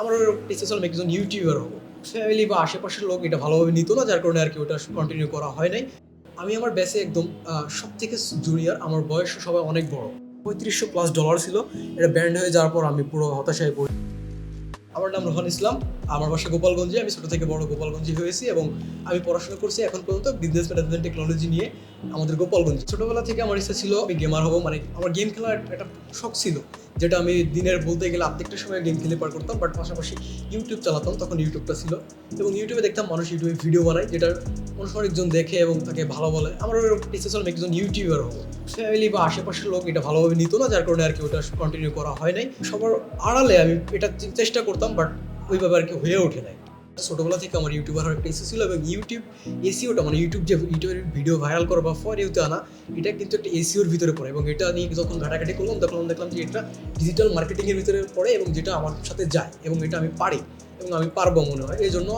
আমার ইচ্ছা ছিল একজন ইউটিউবার হব ফ্যামিলি বা আশেপাশের লোক এটা ভালোভাবে নিত না, যার কারণে আর কি ওটা কন্টিনিউ করা হয় নাই। আমি আমার ব্যাসে একদম সব থেকে জুনিয়র আমার বয়স সবাই অনেক বড়। পঁয়ত্রিশশো প্লাস ডলার ছিল, এটা ব্যান্ড হয়ে যাওয়ার পর আমি পুরো হতাশায় পড়ি আমার নাম রোহান ইসলাম, আমার বাসা গোপালগঞ্জে, আমি ছোটো থেকে বড় গোপালগঞ্জে হয়েছি এবং আমি পড়াশোনা করছি এখন পর্যন্ত বিজনেস ম্যানেজমেন্ট টেকনোলজি নিয়ে আমাদের গোপালগঞ্জ। ছোটোবেলা থেকে আমার ইচ্ছা ছিল আমি গেমার হব মানে আমার গেম খেলার একটা শখ ছিল, যেটা আমি দিনের বলতে গেলে আর্ধেকটা সময় গেম খেলে পার করতাম বাট পাশাপাশি ইউটিউব চালাতাম, তখন ইউটিউবটা ছিল এবং ইউটিউবে দেখতাম মানুষ ইউটিউবে ভিডিও বানায় যেটা মানুষ অনেকজন দেখে এবং তাকে ভালো বলে। আমার ইচ্ছা ছিল একজন ইউটিউবার হব। ফ্যামিলি বা আশেপাশের লোক এটা ভালোভাবে নিত না, যার কারণে আর কি ওটা কন্টিনিউ করা হয় নাই। সবার আড়ালে আমি এটা চেষ্টা করতাম বাট ওইভাবে আর কি হয়ে ওঠে নাই। ছোটোবেলা থেকে আমার ইউটিউবার হওয়ার একটা ছিল এবং ইউটিউব এসিওটা মানে ইউটিউব যে ইউটিউবের ভিডিও ভাইরাল করা বা ফর ইউতে আনা, এটা কিন্তু একটা এসিওর ভিতরে পড়ে এবং এটা নিয়ে যখন ঘাটাঘাটি করলাম, তখন দেখলাম যে এটা ডিজিটাল মার্কেটিংয়ের ভিতরে পড়ে এবং যেটা আমার সাথে যায় এবং এটা আমি পারি এবং আমি পারব মনে হয়। এই জন্য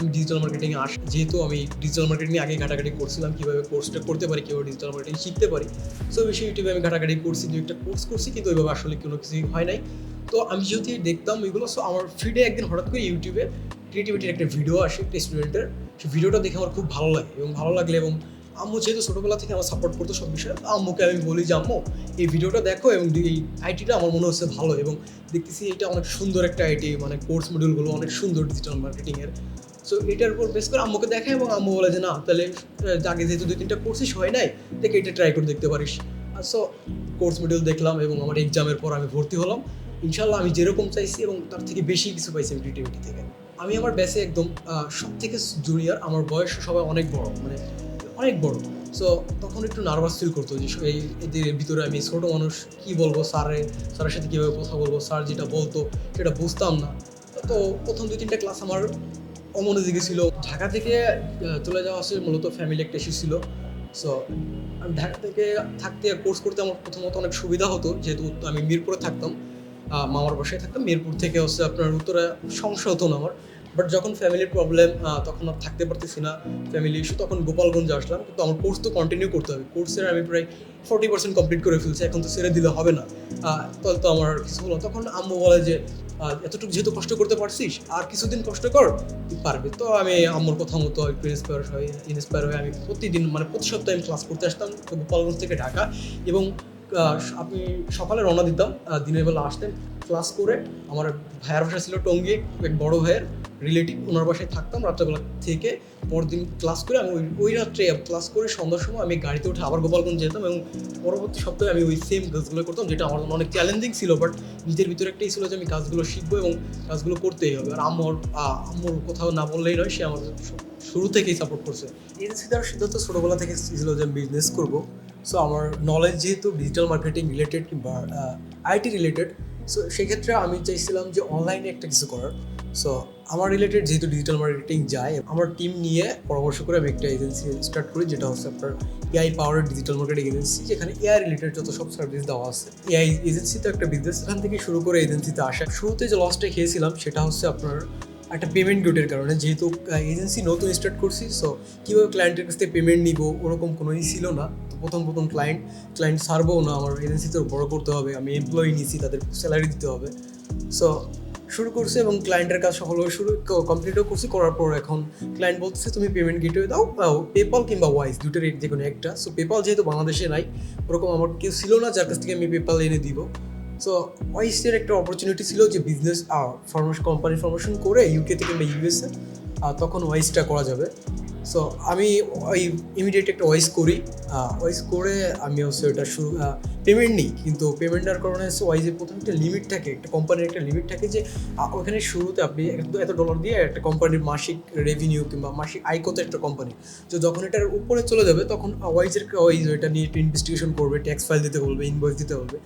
আমি ডিজিটাল মার্কেটিংয়ে আস, যেহেতু আমি ডিজিটাল মার্কেটিং আগে ঘাটাঘাটি করছিলাম, কীভাবে কোর্সটা করতে পারি, কীভাবে ডিজিটাল মার্কেটিং শিখতে পারি। সো বেশি ইউটিউবে আমি ঘাটাঘাটি করছি, দু একটা কোর্স করছি, কিন্তু ওইভাবে আসলে কোনো কিছুই হয় নাই। তো আমি যেহেতু দেখতাম ওইগুলো সো আমার ফিডে একদিন হঠাৎ করে ইউটিউবে ক্রিয়েটিভিটির একটা ভিডিও আসে একটা স্টুডেন্টের সেই ভিডিওটা দেখে আমার খুব ভালো লাগে এবং ভালো লাগলে এবং আম্মু যেহেতু ছোটোবেলা থেকে আমার সাপোর্ট করতো সব বিষয়ে আম্মুকে আমি বলি যে, আম্মু, এই ভিডিওটা দেখো এবং এই আইটিটা আমার মনে হচ্ছে ভালো এবং দেখতেছি এটা অনেক সুন্দর একটা আইটি মানে কোর্স মডিউলগুলো অনেক সুন্দর ডিজিটাল মার্কেটিংয়ের সো এটার উপর বেস করে আম্মুকে দেখায় এবং আম্মু বলে যে, না, তাহলে আগে যেহেতু দুই তিনটা কোর্সই হয় নাই, দেখে এটা ট্রাই করে দেখতে পারিস। আর সো কোর্স মডিউল দেখলাম এবং আমার এক্সামের পর আমি ভর্তি হলাম। ইনশাল্লাহ আমি যেরকম চাইছি এবং তার থেকে বেশি কিছু পাইছি আমি ক্রিয়েটিভিটি থেকে। আমি আমার ব্যাসে একদম সব থেকে জুনিয়র আমার বয়স সবাই অনেক বড় মানে অনেক বড়। সো তখন একটু নার্ভাস ফিল করতো যে, এই, এদের ভিতরে আমি ছোটো মানুষ, কি বলব স্যারে, স্যারের সাথে কীভাবে কথা বলব, স্যার যেটা বলতো সেটা বুঝতাম না। তো প্রথম দুই তিনটা ক্লাস আমার অমনোযোগী ছিল। ঢাকা থেকে চলে যাওয়া আসলে মূলত ফ্যামিলি একটা ইস্যু ছিল। সো আমি ঢাকা থেকে থাকতে কোর্স করতে আমার প্রথমত অনেক সুবিধা হতো। যেহেতু আমি মিরপুরে থাকতাম মামার বাসায় থাকতাম। মিরপুর থেকে হচ্ছে আপনার উত্তরে, সমস্যা হতো না আমার। বাট যখন ফ্যামিলির প্রবলেম তখন আর থাকতে পারতেছি না ফ্যামিলি ইস্যু তখন গোপালগঞ্জে আসলাম। কিন্তু আমার কোর্স তো কন্টিনিউ করতে হবে। কোর্সের আমি প্রায় ফর্টি পার্সেন্ট কমপ্লিট করে ফেলছি, এখন তো ছেড়ে দিলে হবে না। তাহলে তো আমার কিছু হলো তখন আম্মু বলে যে এতটুকু যেহেতু কষ্ট করতে পারছিস, আর কিছুদিন কষ্ট কর, তুই পারবি। তো আমি আম্মুর কথা মতো একটু ইন্সপায়ার হয়ে ইন্সপায়ার হয়ে আমি প্রতিদিন মানে প্রতি সপ্তাহে আমি ক্লাস করতে আসতাম গোপালগঞ্জ থেকে ঢাকা। এবং আপনি সকালে রওনা দিতাম দিনের বেলা আসতেন ক্লাস করে আমার ভাইয়ার বাসা ছিল টঙ্গী এক বড় ভাইয়ের রিলেটিভ ওনার বাসায় থাকতাম রাত্রেবেলা থেকে পরদিন ক্লাস করে আমি ওই ওই রাত্রে ক্লাস করে সন্ধ্যার সময় আমি গাড়িতে উঠে আবার গোপালগঞ্জ যেতাম এবং পরবর্তী সপ্তাহে আমি ওই সেম কাজগুলো করতাম যেটা আমার অনেক চ্যালেঞ্জিং ছিল বাট নিজের ভিতরে একটাই ছিল যে আমি কাজগুলো শিখব এবং কাজগুলো করতেই হবে। আর আম্মুর আহ, আম্মুর কোথাও না বললেই নয় সে আমাদের শু- শুরু থেকেই সাপোর্ট করছে। এজেন্সি দেওয়ার সিদ্ধান্ত ছোটোবেলা থেকে ছিল যে আমি বিজনেস করব সো আমার নলেজ যেহেতু ডিজিটাল মার্কেটিং রিলেটেড কিংবা আইটি রিলেটেড সো সেক্ষেত্রে আমি চাইছিলাম যে অনলাইনে একটা কিছু করার। সো আমার রিলেটেড যেহেতু ডিজিটাল মার্কেটিং যায়, আমার টিম নিয়ে পরামর্শ করে আমি একটা এজেন্সি স্টার্ট করি, যেটা হচ্ছে আপনার AI power digital marketing agency যেখানে এআই রিলেটেড যত সব সার্ভিস দেওয়া আছে এআই এজেন্সি তো একটা বিজনেস এখান থেকে শুরু করে এজেন্সিতে আসা। শুরুতে যে লসটা খেয়েছিলাম, সেটা হচ্ছে আপনার একটা পেমেন্ট গেটের কারণে, যেহেতু এজেন্সি নতুন স্টার্ট করছি সো কীভাবে ক্লায়েন্টের কাছ থেকে পেমেন্ট নিব, ওরকম কোনোই ছিল না। প্রথম প্রথম ক্লায়েন্ট ক্লায়েন্ট সারবো না, আমার এজেন্সিতে বড় করতে হবে, আমি এমপ্লয়ি নিয়েছি তাদের স্যালারি দিতে হবে। সো শুরু করছে এবং ক্লায়েন্টের কাজ সফলভাবে শুরু কমপ্লিটও করছি, করার পর এখন ক্লায়েন্ট বলতেছে, তুমি পেমেন্ট গেটওয়ে দাও পেপাল কিংবা ওয়াইজ দুটোর যে কোনো একটা। সো পেপাল যেহেতু বাংলাদেশে নাই, ওরকম আমার কেউ ছিল না, যার কাছ থেকে আমি পেপাল এনে দিব। সো ওয়াইসের একটা অপরচুনিটি ছিল যে বিজনেস ফরমেশন কোম্পানি ফরমেশন করে ইউকে থেকে বা ইউএসএ তখন ওয়াইসটা করা যাবে। সো আমি ওই ইমিডিয়েট একটা ওয়াইস করি। ওয়াইস করে আমি হচ্ছে ওটা শুরু পেমেন্ট নিই। কিন্তু পেমেন্ট নেওয়ার কারণে হচ্ছে ওয়াইজের প্রথম একটা লিমিট থাকে, একটা কোম্পানির একটা লিমিট থাকে যে ওখানে শুরুতে আপনি এত ডলার দিয়ে একটা কোম্পানির মাসিক রেভিনিউ কিংবা মাসিক আয় কত একটা কোম্পানি তো যখন এটার উপরে চলে যাবে, তখন ওয়াইজের ওয়াইজ এটা নিয়ে একটু ইনভেস্টিগেশন করবে ট্যাক্স ফাইল দিতে বলবে ইনভয়েস দিতে বলবে।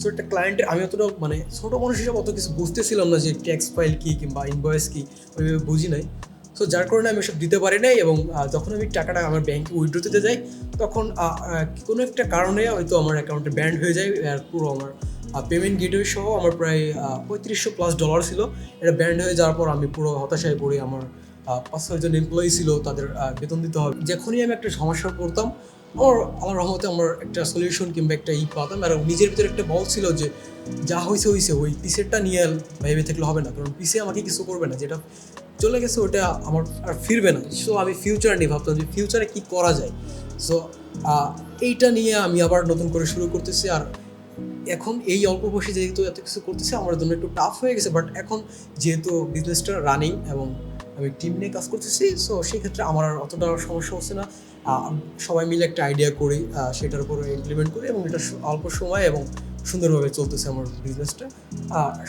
সো একটা ক্লায়েন্টের আমি অতটা মানে ছোটো মানুষ হিসাবে অত কিছু বুঝতেছিলাম না যে ট্যাক্স ফাইল কী কিংবা ইনভয়েস কী, ওইভাবে বুঝি নাই। সো যার কারণে আমি সব দিতে পারি নাই এবং যখন আমি টাকাটা আমার ব্যাংকে উইড্রো দিতে যাই, তখন কোনো একটা কারণে হয়তো আমার অ্যাকাউন্টে ব্যান্ড হয়ে যায় আর পুরো আমার পেমেন্ট গেটওয়ে সহ আমার প্রায় পঁয়ত্রিশশো প্লাস ডলার ছিল। এটা ব্যান্ড হয়ে যাওয়ার পর আমি পুরো হতাশায় পড়ি আমার পাঁচ ছয়জন এমপ্লয়ি ছিল, তাদের বেতন দিতে হবে। যখনই আমি একটা সমস্যা পড়তাম আমার আমার রহমতে আমার একটা সলিউশন কিংবা একটা ই পাতাম আর নিজের ভিতরে একটা বল ছিল যে, যা হয়েছে হয়েছে ওই পিসেরটা নিয়ে ভেবে থাকলে হবে না। কারণ পিসে আমাকে কিছু করবে না। যেটা চলে গেছে, ওটা আমার আর ফিরবে না। সো আমি ফিউচার নিয়ে ভাবতাম যে ফিউচারে কী করা যায়? সো এইটা নিয়ে আমি আবার নতুন করে শুরু করতেছি। আর এখন এই অল্প বয়সে যেহেতু এত কিছু করতেছে, আমার জন্য একটু টাফ হয়ে গেছে। বাট এখন যেহেতু বিজনেসটা রানিং এবং আমি টিম নিয়ে কাজ করতেছি সো সেই ক্ষেত্রে আমার আর অতটা সমস্যা হচ্ছে না। সবাই মিলে একটা আইডিয়া করি সেটার উপরে ইমপ্লিমেন্ট করি এবং এটা অল্প সময় এবং সুন্দরভাবে চলতেছে আমার বিজনেসটা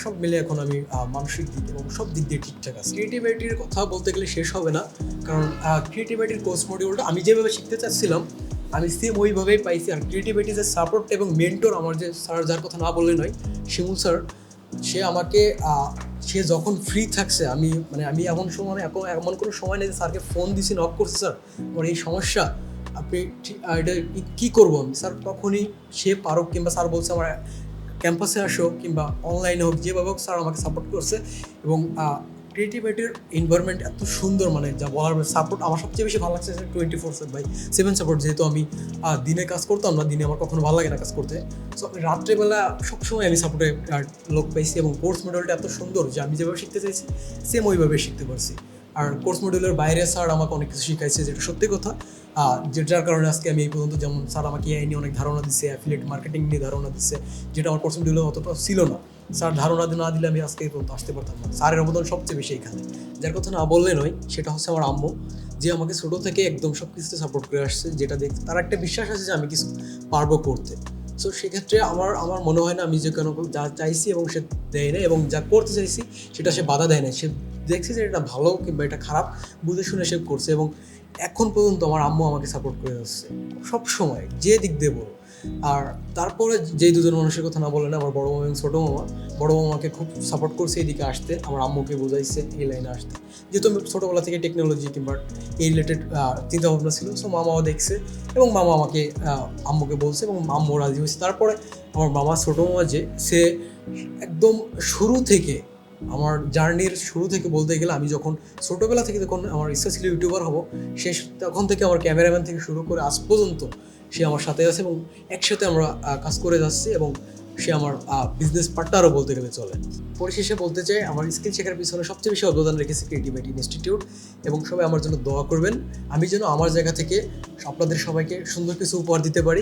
সব মিলে এখন আমি মানসিক দিক এবং সব দিক দিয়ে ঠিকঠাক আছে। ক্রিয়েটিভিটির কথা বলতে গেলে শেষ হবে না, কারণ ক্রিয়েটিভিটির কোর্স মডিউলটা আমি যেভাবে শিখতে চাচ্ছিলাম, আমি সেম ওইভাবেই পাইছি। আর ক্রিয়েটিভিটি যে সাপোর্ট এবং মেন্টর আমার যে স্যার যার কথা না বললে নয়, শিমুল স্যার সে আমাকে সে যখন ফ্রি থাকছে, আমি মানে আমি এমন সময় এখন এমন কোনো সময় নেই যে স্যারকে ফোন দিছি নক করছি, স্যার, আমার এই সমস্যা, আপনি এটা কী করব করব আমি? স্যার তখনই সে পারুক কিংবা স্যার বলছে, আমার ক্যাম্পাসে আসো কিংবা অনলাইনে হোক, যেভাবে হোক, স্যার আমাকে সাপোর্ট করছে এবং ক্রিয়েটিভিটির এনভায়রনমেন্ট এত সুন্দর মানে যা বলার সাপোর্ট আমার সবচেয়ে বেশি ভালো লাগছে twenty four seven by seven support যেহেতু আমি দিনে কাজ করতাম না, দিনে আমার কখনো ভালো লাগে না কাজ করতে। সো আমি রাত্রেবেলা সবসময় আমি সাপোর্টে লোক পাইছি এবং কোর্স মডেলটা এত সুন্দর যে আমি যেভাবে শিখতে চাইছি সেম ওইভাবে শিখতে পারছি। আর কোর্স মডিউলের বাইরে স্যার আমাকে অনেক কিছু শিখাইছে যেটা সত্যি কথা। যেটার কারণে আজকে আমি এই পর্যন্ত যেমন স্যার আমাকে এআই নিয়ে অনেক ধারণা দিচ্ছে অ্যাফিলেট মার্কেটিং নিয়ে ধারণা দিচ্ছে যেটা আমার কোর্স মডিউলে অতটা ছিল না। স্যার, ধারণা না দিলে আমি আজকে এই পর্যন্ত আসতে পারতাম না। স্যারের অবদান সবচেয়ে বেশি এখানে যার কথা না বললে নয়, সেটা হচ্ছে আমার আম্মু, যে আমাকে ছোটো থেকে একদম সব কিছুতে সাপোর্ট করে আসছে, যেটা দেখ তার একটা বিশ্বাস আছে যে আমি কিছু পারব করতে। সো সেক্ষেত্রে আমার আমার মনে হয় না আমি যে কোনো যা চাইছি এবং সে দেয় না এবং যা করতে চাইছি, সেটা সে বাধা দেয় না সে দেখছে যে এটা ভালো কিংবা এটা খারাপ, বুঝে শুনে সে করছে এবং এখন পর্যন্ত আমার আম্মু আমাকে সাপোর্ট করে যাচ্ছে। সব সময় যে দিক দিয়ে বলো। আর তারপরে যেই দুজন মানুষের কথা না বললেন আমার বড় মামা এবং ছোটো মামা, বড় মামাকে খুব সাপোর্ট করছে এদিকে আসতে, আমার আম্মুকে বোঝাইছে এই লাইনে আসতে। যেহেতু আমি ছোটোবেলা থেকে টেকনোলজি কিংবা এই রিলেটেড চিন্তাভাবনা ছিল সো মামাও দেখছে এবং মামা আমাকে আম্মুকে বলছে এবং আম্মু রাজি হয়েছে। তারপরে আমার মামা, ছোটো মামা যে, সে একদম শুরু থেকে, আমার জার্নির শুরু থেকে বলতে গেলে আমি যখন ছোটোবেলা থেকে যখন আমার ইচ্ছা ছিল ইউটিউবার হব সে তখন থেকে আমার ক্যামেরাম্যান থেকে শুরু করে আজ পর্যন্ত সে আমার সাথে আছে এবং একসাথে আমরা কাজ করে যাচ্ছি এবং সে আমার বিজনেস পার্টনারও বলতে গেলে চলে। পরিশেষে বলতে চাই, আমার স্কিল শেখার পিছনে সবচেয়ে বেশি অবদান রেখেছে ক্রিয়েটিভিটি ইনস্টিটিউট এবং সবাই আমার জন্য দোয়া করবেন। আমি যেন আমার জায়গা থেকে আপনাদের সবাইকে সুন্দর কিছু উপহার দিতে পারি।